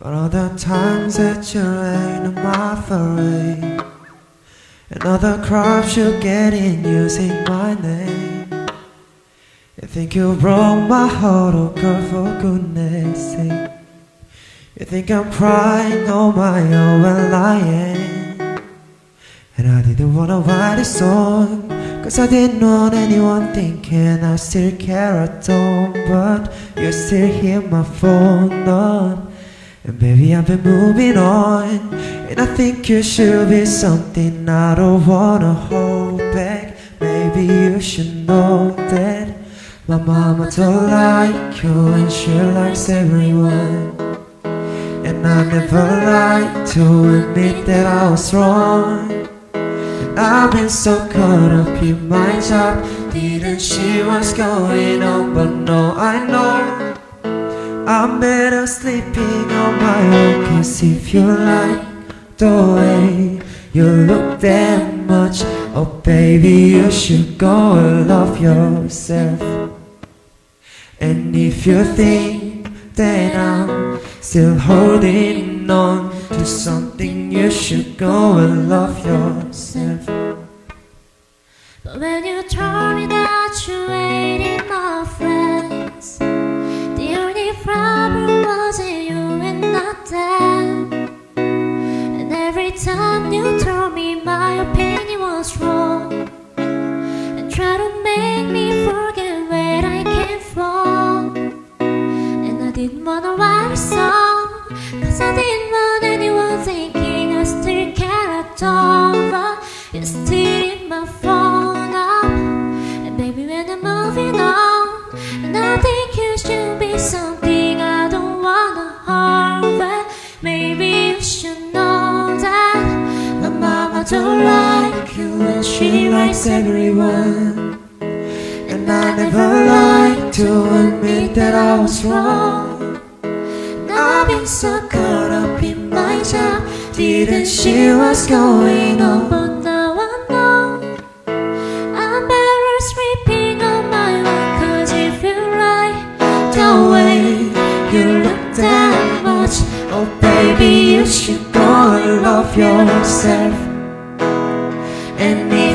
For all the times that you rain on my parade And all the crops you get in using my name You think you broke my heart, oh girl, for goodness sake. You think I'm crying on my own, well I am. And I didn't wanna write a song Cause I didn't want anyone thinking I still care at all. But you still hear my phone on and baby, I've been moving on. And I think you should be something I don't wanna hold back. Maybe you should know that My mama don't like you and she likes everyone. And I never like to admit that I was wrong. I've been so caught up in my job. Didn't see what's going on But no, I know I'm better sleeping on my own Cause if you like the way you look that much Oh baby you should go and love yourself. And if you think that I'm still holding on to something You should go and love yourself. But when you told told me my opinion was wrong. And try to make me forget where I came from. And I didn't wanna write a song Cause I didn't want anyone thinking I still care at all. But you still in my phone up And baby when I'm moving everyone And I never like to admit that I was wrong. I've been so caught up in my job. Didn't see what's going on But now I know. I'm better sleeping on my own Cause you feel right the way you look that much. Oh baby you should go and love yourself. if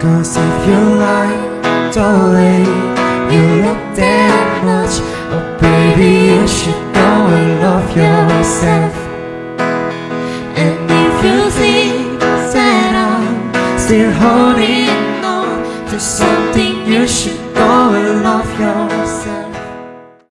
Cause if you like darling, way you look that much. Oh baby, you should go and love yourself. And if you think that I'm still holding on To something, you should go and love yourself.